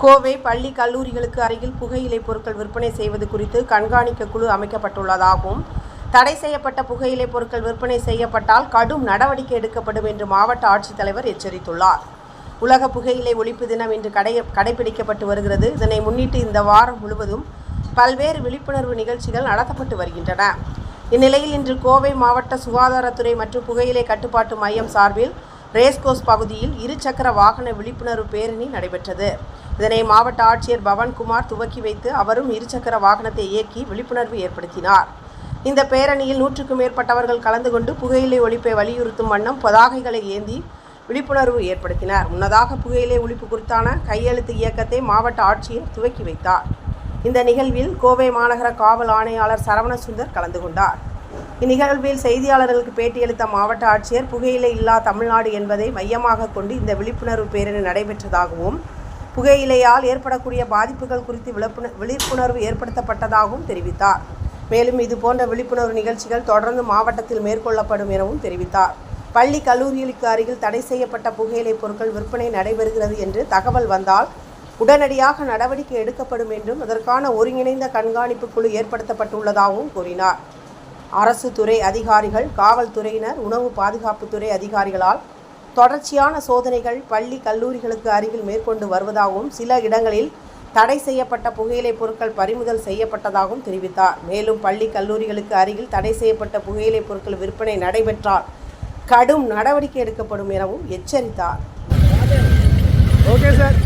கோவை பள்ளி கல்லூரிகளுக்கு அருகில் புகையிலை பொருட்கள் விற்பனை செய்வது குறித்து கண்காணிக்க குழு அமைக்கப்பட்டுள்ளதாகவும் தடை செய்யப்பட்ட புகையிலை பொருட்கள் விற்பனை செய்யப்பட்டால் கடும் நடவடிக்கை எடுக்கப்படும் என்று மாவட்ட ஆட்சித்தலைவர் எச்சரித்துள்ளார். உலக புகையிலை ஒழிப்பு தினம் இன்று கடை கடைபிடிக்கப்பட்டு வருகிறது. இதனை முன்னிட்டு இந்த வாரம் முழுவதும் பல்வேறு விழிப்புணர்வு நிகழ்ச்சிகள் நடத்தப்பட்டு வருகின்றன. இந்நிலையில் இன்று கோவை மாவட்ட சுகாதாரத்துறை மற்றும் புகையிலை கட்டுப்பாட்டு மையம் சார்பில் ரேஸ்கோஸ் பகுதியில் இருசக்கர வாகன விழிப்புணர்வு பேரணி நடைபெற்றது. இதனை மாவட்ட ஆட்சியர் பவன்குமார் துவக்கி வைத்து அவரும் இருசக்கர வாகனத்தை இயக்கி விழிப்புணர்வு ஏற்படுத்தினார். இந்த பேரணியில் நூற்றுக்கும் மேற்பட்டவர்கள் கலந்து கொண்டு புகையிலை ஒழிப்பை வலியுறுத்தும் வண்ணம் பதாகைகளை ஏந்தி விழிப்புணர்வு ஏற்படுத்தினார். முன்னதாக புகையிலை ஒழிப்பு குறித்தான கையெழுத்து இயக்கத்தை மாவட்ட ஆட்சியர் துவக்கி வைத்தார். இந்த நிகழ்வில் கோவை மாநகர காவல் ஆணையாளர் சரவணசுந்தர் கலந்து கொண்டார். இந்நிகழ்வில் செய்தியாளர்களுக்கு பேட்டியளித்த மாவட்ட ஆட்சியர் புகையிலை இல்லா தமிழ்நாடு என்பதை மையமாக கொண்டு இந்த விழிப்புணர்வு பேரணி நடைபெற்றதாகவும் புகையிலையால் ஏற்படக்கூடிய பாதிப்புகள் குறித்து விழிப்புண விழிப்புணர்வு ஏற்படுத்தப்பட்டதாகவும் தெரிவித்தார். மேலும் இது போன்ற விழிப்புணர்வு நிகழ்ச்சிகள் தொடர்ந்து மாவட்டத்தில் மேற்கொள்ளப்படும் எனவும் தெரிவித்தார். பள்ளி கல்லூரிகளுக்கு அருகில் தடை செய்யப்பட்ட புகையிலை பொருட்கள் விற்பனை நடைபெறுகிறது என்று தகவல் வந்தால் உடனடியாக நடவடிக்கை எடுக்கப்படும் என்றும் அதற்கான ஒருங்கிணைந்த கண்காணிப்பு குழு ஏற்படுத்தப்பட்டுள்ளதாகவும் கூறினார். அரசு துறை அதிகாரிகள் காவல்துறையினர் உணவு பாதுகாப்புத்துறை அதிகாரிகளால் தொடர்ச்சியான சோதனைகள் பள்ளி கல்லூரிகளுக்கு அருகில் மேற்கொண்டு வருவதாகவும் சில இடங்களில் தடை செய்யப்பட்ட புகையிலை பொருட்கள் பறிமுதல் செய்யப்பட்டதாகவும் தெரிவித்தார். மேலும் பள்ளி கல்லூரிகளுக்கு அருகில் தடை செய்யப்பட்ட புகையிலை பொருட்கள் விற்பனை நடைபெற்றால் கடும் நடவடிக்கை எடுக்கப்படும் எனவும் எச்சரித்தார். Okay sir.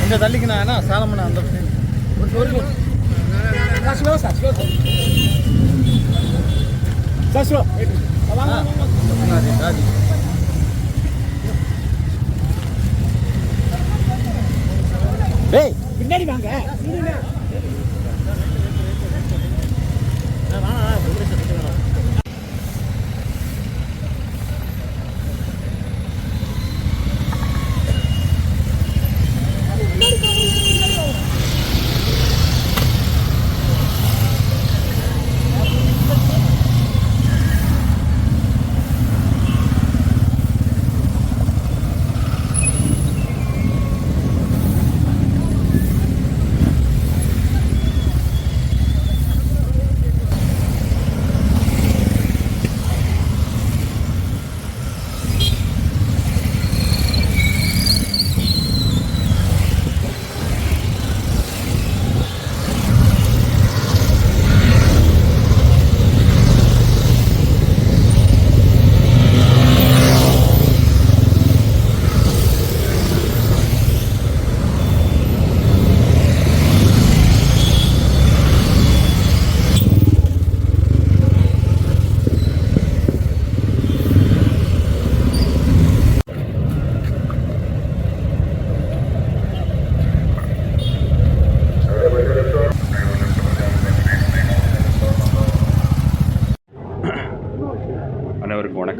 கொஞ்சம் தள்ளிக்கண்ணா சாலமண்ணா அந்த ஸ்லோ சார் ஸ்லோ ராஜி டேய் பின்னாடி வாங்க.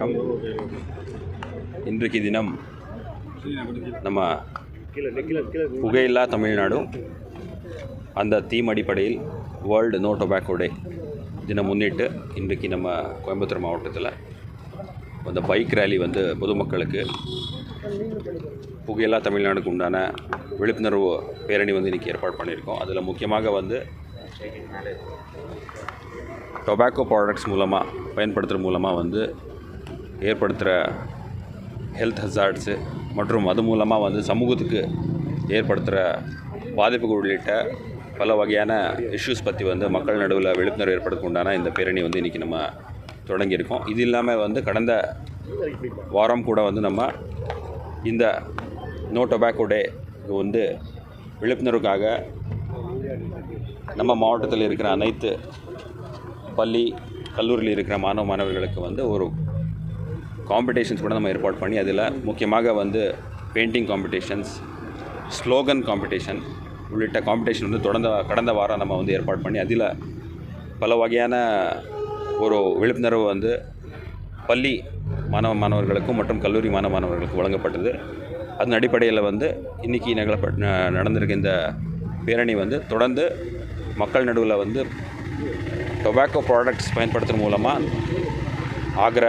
வணக்கம். இன்றைக்கு தினம் நம்ம புகையில்லா தமிழ்நாடு அந்த தீம் அடிப்படையில் வேர்ல்டு நோ டொபாக்கோ டே தினம் முன்னிட்டு இன்றைக்கு நம்ம கோயம்புத்தூர் மாவட்டத்தில் அந்த பைக் ரேலி வந்து பொதுமக்களுக்கு புகையில்லா தமிழ்நாடுக்கு உண்டான விழிப்புணர்வு பேரணி வந்து இன்றைக்கி ஏற்பாடு பண்ணியிருக்கோம். அதில் முக்கியமாக வந்து டொபாக்கோ ப்ராடக்ட்ஸ் மூலமாக பயன்படுத்துகிற மூலமாக வந்து ஏற்படுத்துகிற ஹெல்த் ஹசார்ட்ஸு மற்றும் அது மூலமாக வந்து சமூகத்துக்கு ஏற்படுத்துகிற பாதிப்புகள் உள்ளிட்ட பல வகையான இஷ்யூஸ் பற்றி வந்து மக்கள் நடுவில் விழிப்புணர்வு ஏற்படுத்த உண்டான இந்த பேரணி வந்து இன்றைக்கி நம்ம தொடங்கியிருக்கோம். இது இல்லாமல் வந்து கடந்த வாரம் கூட வந்து நம்ம இந்த நோ டொபாக்கோ டே வந்து விழிப்புணர்வுக்காக நம்ம மாவட்டத்தில் இருக்கிற அனைத்து பள்ளி கல்லூரியில் இருக்கிற மாணவ மாணவர்களுக்கு வந்து ஒரு காம்படிஷன்ஸ் கூட நம்ம ஏற்பாடு பண்ணி அதில் முக்கியமாக வந்து பெயிண்டிங் காம்படிஷன்ஸ் ஸ்லோகன் காம்படிஷன் உள்ளிட்ட காம்படிஷன் வந்து தொடர்ந்த கடந்த வாரம் நம்ம வந்து ஏற்பாடு பண்ணி அதில் பல வகையான ஒரு விழிப்புணர்வு வந்து பள்ளி மாணவ மாணவர்களுக்கும் மற்றும் கல்லூரி மாணவ மாணவர்களுக்கும் வழங்கப்பட்டது. அதன் அடிப்படையில் வந்து இன்றைக்கி நிகழப்பட் ந- நடந்திருக்க இந்த பேரணி வந்து தொடர்ந்து மக்கள் நடுவில் வந்து டொபாக்கோ ப்ராடக்ட்ஸ் பயன்படுத்துறது மூலமாக ஆகிற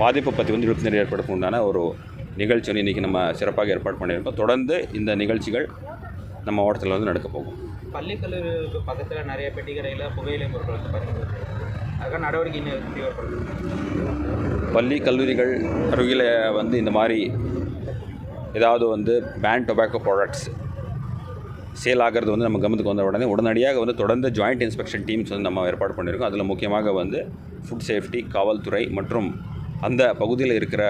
பாதிப்பை பற்றி வந்து விழிப்புணர்வு ஏற்படுத்த உண்டான ஒரு நிகழ்ச்சி வந்து இன்றைக்கி நம்ம சிறப்பாக ஏற்பாடு பண்ணியிருக்கோம். தொடர்ந்து இந்த நிகழ்ச்சிகள் நம்ம மாவட்டத்தில் வந்து நடக்க போகும். பள்ளி கல்லூரிகளுக்கு பக்கத்தில் நிறைய பெட்டி கடையில் புகையிலை பொருட்கள் வந்து அதுக்காக நடவடிக்கை பள்ளி கல்லூரிகள் அருகில் வந்து இந்த மாதிரி ஏதாவது வந்து பேன் டொபாக்கோ ப்ராடக்ட்ஸ் சேல் ஆகிறது வந்து நம்ம கவனத்துக்கு வந்த உடனே உடனடியாக வந்து தொடர்ந்து ஜாயிண்ட் இன்ஸ்பெக்ஷன் டீம்ஸ் வந்து நம்ம ஏற்பாடு பண்ணியிருக்கோம். அதில் முக்கியமாக வந்து ஃபுட் சேஃப்டி காவல்துறை மற்றும் அந்த பகுதியில் இருக்கிற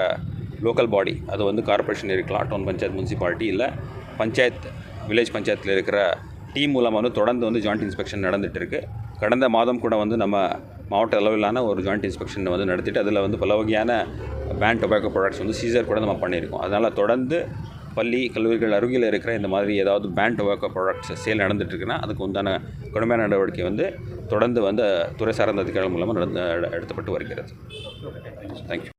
லோக்கல் பாடி அது வந்து கார்ப்பரேஷன் இருக்கலாம் டவுன் பஞ்சாயத் முனிசிபாலிட்டி இல்லை பஞ்சாயத் வில்லேஜ் பஞ்சாயத்தில் இருக்கிற டீம் மூலமாக வந்து தொடர்ந்து வந்து ஜாயிண்ட் இன்ஸ்பெக்ஷன் நடந்துகிட்டு இருக்குது கடந்த மாதம் கூட வந்து நம்ம மாவட்ட அளவிலான ஒரு ஜாயிண்ட் இன்ஸ்பெக்ஷன் வந்து நடத்திட்டு அதில் வந்து பல வகையான பேன் டொபாக்கோ ப்ராடக்ட்ஸ் வந்து சீசர் கூட நம்ம பண்ணியிருக்கோம். அதனால் தொடர்ந்து பள்ளி கல்லூரிகள் அருகில் இருக்கிற இந்த மாதிரி ஏதாவது பேண்ட் டொபாக்கோ ப்ராடக்ட்ஸ் சேல் நடந்துட்டுருக்குன்னா அதுக்கு உண்டான கடுமையான நடவடிக்கை வந்து தொடர்ந்து வந்து துறை சார்ந்த அதிகாரிகள் மூலமாக நடந்து எடுத்தப்பட்டு வருகிறது. தேங்க்யூ